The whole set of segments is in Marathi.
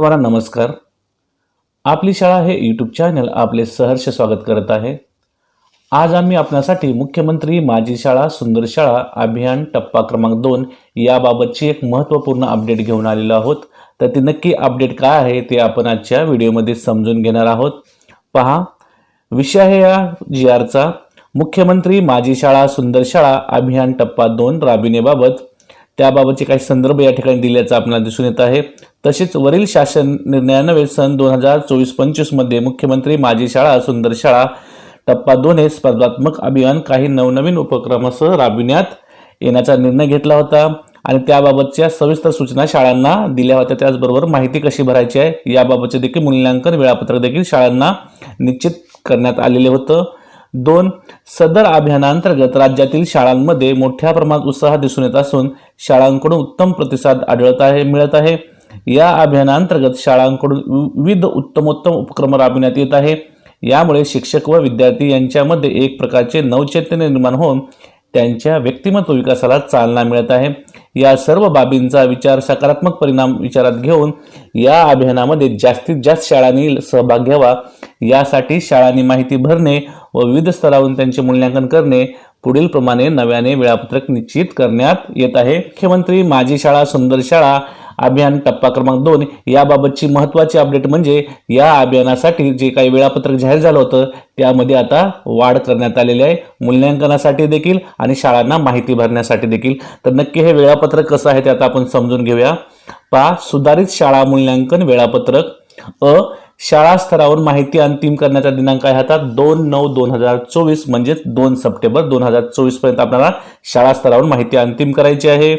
सर्वांना नमस्कार. आपली शाळा हे यूट्यूब चॅनल आपले सहर्ष स्वागत करत आहे. आज आम्ही आपल्यासाठी मुख्यमंत्री माझी शाळा सुंदर शाळा अभियान टप्पा क्रमांक दोन याबाबतची एक महत्त्वपूर्ण अपडेट घेऊन आलेलो आहोत. तर ती नक्की अपडेट काय आहे ते आपण आजच्या व्हिडिओमध्ये समजून घेणार आहोत. पहा विषय आहे या जी आरचा मुख्यमंत्री माझी शाळा सुंदर शाळा अभियान टप्पा दोन राबविण्याबाबत. त्याबाबतचे काही संदर्भ या ठिकाणी दिल्याचं आपल्याला दिसून येत आहे. तसेच वरील शासन निर्णयान्वये सन दोन हजार चोवीस पंचवीसमध्ये मुख्यमंत्री माझी शाळा सुंदर शाळा टप्पा दोन हे स्पर्धात्मक अभियान काही नवनवीन उपक्रमासह राबविण्यात येण्याचा निर्णय घेतला होता. आणि त्याबाबतच्या सविस्तर सूचना शाळांना दिल्या होत्या. त्याचबरोबर माहिती कशी भरायची आहे याबाबतचे देखील मूल्यांकन वेळापत्रक देखील शाळांना निश्चित करण्यात आलेले होतं. दोन सदर अभियानांतर्गत राज्यातील शाळांमध्ये मोठ्या प्रमाणात उत्साह दिसून येत असून शाळांकडून उत्तम प्रतिसाद आढळत आहे मिळत आहे. या अभियानांतर्गत शाळांकडून वि- विविध उत्तमोत्तम उपक्रम राबविण्यात येत आहे. यामुळे शिक्षक व विद्यार्थी यांच्यामध्ये एक प्रकारचे नवचैतन्य निर्माण होऊन त्यांच्या व्यक्तिमत्व विकासाला चालना मिळत आहे. या सर्व बाबींचा विचार सकारात्मक परिणाम विचारात घेऊन या अभियानामध्ये जास्तीत जास्त शाळांनी सहभाग घ्यावा. यासाठी शाळांनी माहिती भरणे व विविध स्तरावरून त्यांचे मूल्यांकन करणे पुढील प्रमाणे नव्याने वेळापत्रक निश्चित करण्यात येत आहे. मुख्यमंत्री माझी शाळा सुंदर शाळा अभियान टप्पा क्रमांक दोन याबाबतची महत्त्वाची अपडेट म्हणजे या अभियानासाठी जे काही वेळापत्रक जाहीर झालं होतं त्यामध्ये आता वाढ करण्यात आलेली आहे. मूल्यांकनासाठी देखील आणि शाळांना माहिती भरण्यासाठी देखील. तर नक्की हे वेळापत्रक कसं आहे ते आता आपण समजून घेऊया. पहा सुधारित शाळा मूल्यांकन वेळापत्रक. अ शाळा स्तरावर माहिती अंतिम करण्याचा दिनांक आहे आता दोन नऊ दोन हजार चोवीस म्हणजेच दोन सप्टेंबर दोन हजार चोवीसपर्यंत आपल्याला शाळा स्तरावर माहिती अंतिम करायची आहे.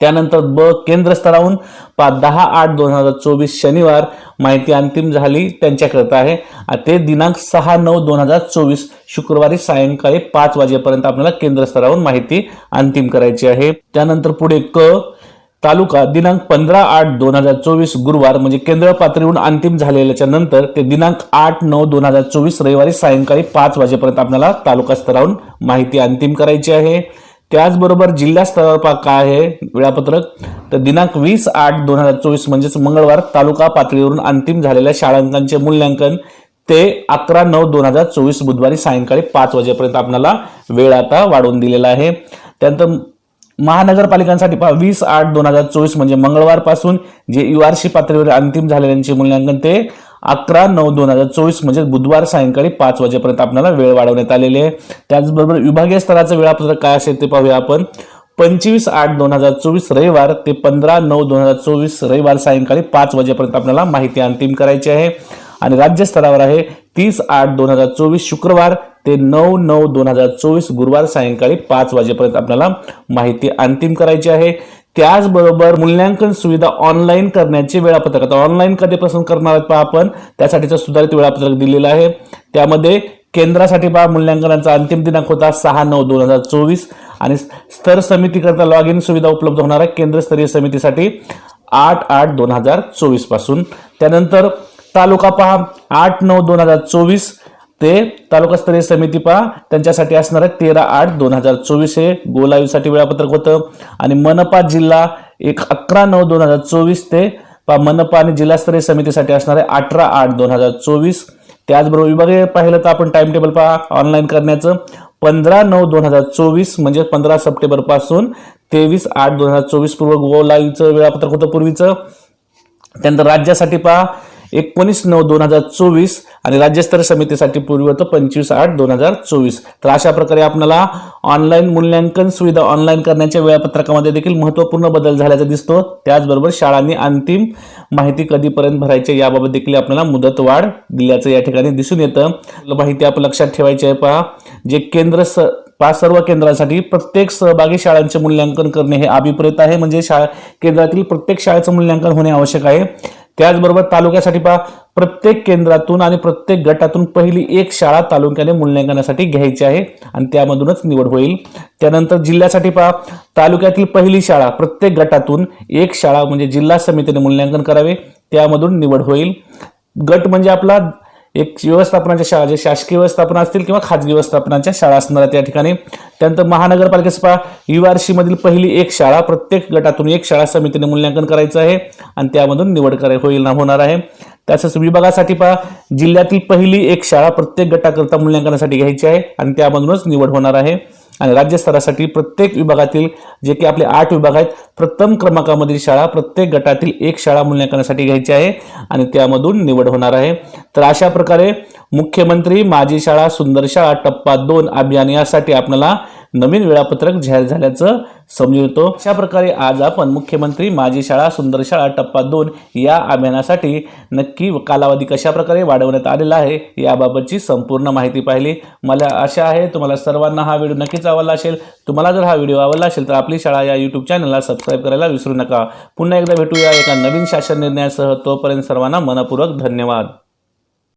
त्यानंतर ब केंद्र स्तरावरून दहा आठ दोन हजार चोवीस शनिवार माहिती अंतिम झाली त्यांच्याकरता आहे. ते दिनांक सहा नऊ दोन हजार चोवीस शुक्रवारी सायंकाळी पाच वाजेपर्यंत आपल्याला केंद्र स्तरावरून माहिती अंतिम करायची आहे. त्यानंतर पुढे क तालुका दिनांक पंधरा आठ दोन हजार चोवीस गुरुवार म्हणजे केंद्र पातळीहून अंतिम झालेल्याच्या नंतर ते दिनांक आठ नऊ दोन हजार चोवीस रविवारी सायंकाळी पाच वाजेपर्यंत आपल्याला तालुका स्तरावरून माहिती अंतिम करायची आहे. त्याचबरोबर जिल्हा स्तरावर काय आहे वेळापत्रक? तर दिनांक वीस आठ दोन हजार चोवीस म्हणजेच मंगळवार तालुका पातळीवरून अंतिम झालेल्या शाळांकांचे मूल्यांकन. ते अकरा नऊ दोन हजार चोवीस बुधवारी सायंकाळी पाच वाजेपर्यंत आपल्याला वेळ आता वाढवून दिलेला आहे. त्यानंतर महानगरपालिकांसाठी पहा वीस आठ दोन हजार चोवीस म्हणजे मंगळवारपासून जे यू आर सी पातळीवर अंतिम झालेल्यांचे मूल्यांकन ते अकरा नऊ दोन हजार चोवीस म्हणजे बुधवार सायंकाळी पाच वाजेपर्यंत आपल्याला वेळ वाढवण्यात आलेली आहे. त्याचबरोबर विभागीय स्तराचं वेळापत्रक काय असेल ते पाहूया आपण. पंचवीस आठ दोन हजार चोवीस रविवार ते पंधरा नऊ दोन हजार चोवीस रविवार सायंकाळी पाच वाजेपर्यंत आपल्याला माहिती अंतिम करायची आहे. आणि राज्यस्तरावर आहे तीस आठ दोन हजार चोवीस शुक्रवार ते नऊ नऊ दोन हजार चोवीस गुरुवार सायंकाळी पाच वाजेपर्यंत आपल्याला माहिती अंतिम करायची आहे. त्याचबरोबर मूल्यांकन सुविधा ऑनलाईन करण्याचे वेळापत्रक. आता ऑनलाईन कधीपासून करणार आहेत पहा आपण? त्यासाठीचं सुधारित वेळापत्रक दिलेलं आहे. त्यामध्ये केंद्रासाठी पहा मूल्यांकनाचा अंतिम दिनांक होता सहा नऊ दोन हजार चोवीस आणि स्तर समितीकरता लॉग इन सुविधा उपलब्ध होणार आहे केंद्रस्तरीय समितीसाठी आठ आठ दोन हजार चोवीसपासून त्यानंतर तालुका पहा आठ नऊ दोन हजार चोवीस ते तालुकास्तरीय समिती पहा. त्यांच्यासाठी असणार आहे तेरा आठ दोन हजार चोवीस हे गोलाईसाठी वेळापत्रक होतं. आणि मनपा जिल्हा एक अकरा नऊ दोन हजार चोवीस ते पहा मनपा आणि जिल्हास्तरीय समितीसाठी असणार आहे अठरा आठ दोन हजार चोवीस. त्याचबरोबर विभागीय पाहिलं तर आपण टाइम टेबल पहा ऑनलाईन करण्याचं. पंधरा नऊ दोन हजार चोवीस म्हणजे पंधरा सप्टेंबरपासून तेवीस आठ दोन हजार चोवीस पूर्व गो लाईव्हचं वेळापत्रक होतं पूर्वीचं. त्यानंतर राज्यासाठी पहा एकोणीस नऊ दोन हजार चोवीस आणि राज्यस्तरीय समितीसाठी पूर्वी होतं पंचवीस आठ दोन हजार चोवीस. तर अशा प्रकारे आपल्याला ऑनलाईन मूल्यांकन सुविधा ऑनलाईन करण्याच्या वेळापत्रकामध्ये देखील महत्त्वपूर्ण बदल झाल्याचा दिसतो. त्याचबरोबर शाळांनी अंतिम माहिती कधीपर्यंत भरायची याबाबत देखील आपल्याला मुदतवाढ दिल्याचं या ठिकाणी दिसून येतं. माहिती आपण लक्षात ठेवायची आहे पहा. जे केंद्र स पाच सर्व केंद्रांसाठी प्रत्येक सहभागी शाळांचे मूल्यांकन करणे हे अभिप्रेत आहे. म्हणजे शाळा केंद्रातील प्रत्येक शाळेचं मूल्यांकन होणे आवश्यक आहे. त्याचबरोबर तालुक्यासाठी पहा प्रत्येक केंद्रातून आणि प्रत्येक गटातून पहिली एक शाळा तालुक्याने मूल्यांकनासाठी घ्यायची आहे आणि त्यामधूनच निवड होईल. त्यानंतर जिल्ह्यासाठी पहा तालुक्यातील पहिली शाळा प्रत्येक गटातून एक शाळा म्हणजे जिल्हा समितीने मूल्यांकन करावे त्यामधून निवड होईल. गट म्हणजे आपला एक व्यवस्थापनाच्या शाळा जे शासकीय व्यवस्थापन असतील किंवा खाजगी व्यवस्थापनाच्या शाळा असणार त्या ठिकाणी. त्यानंतर महानगरपालिकेचं पहा यू आर पहिली एक शाळा प्रत्येक गटातून एक शाळा समितीने मूल्यांकन करायचं आहे आणि त्यामधून निवड कराय होईल ना होणार आहे. तसंच विभागासाठी पहा जिल्ह्यातील पहिली एक शाळा प्रत्येक गटाकरता मूल्यांकनासाठी घ्यायची आहे आणि त्यामधूनच निवड होणार आहे. आणि राज्यस्तरासाठी प्रत्येक विभागातील जे की आपले आठ विभाग आहेत प्रथम क्रमांकामधील शाळा प्रत्येक गटातील एक शाळा मूल्यांकनासाठी घ्यायची आहे आणि त्यामधून निवड होणार आहे. तर अशा प्रकारे मुख्यमंत्री माझी शाळा सुंदर शाळा टप्पा दोन अभियान यासाठी आपल्याला नवीन वेळापत्रक जाहीर झाल्याचं समजून येतो अशा प्रकारे आज आपण मुख्यमंत्री माझी शाळा सुंदर शाळा टप्पा दोन या अभियानासाठी नक्की कालावधी कशा प्रकारे वाढवण्यात आलेला आहे याबाबतची संपूर्ण माहिती पाहिली. मला आशा आहे तुम्हाला सर्वांना हा व्हिडिओ नक्कीच आवडला असेल. तुम्हाला जर हा व्हिडिओ आवडला असेल तर आपली शाळा या यूट्यूब चॅनलला सबस्क्राईब करायला विसरू नका. पुन्हा एकदा भेटूया एका नवीन शासन निर्णयासह. तोपर्यंत सर्वांना मनपूर्वक धन्यवाद.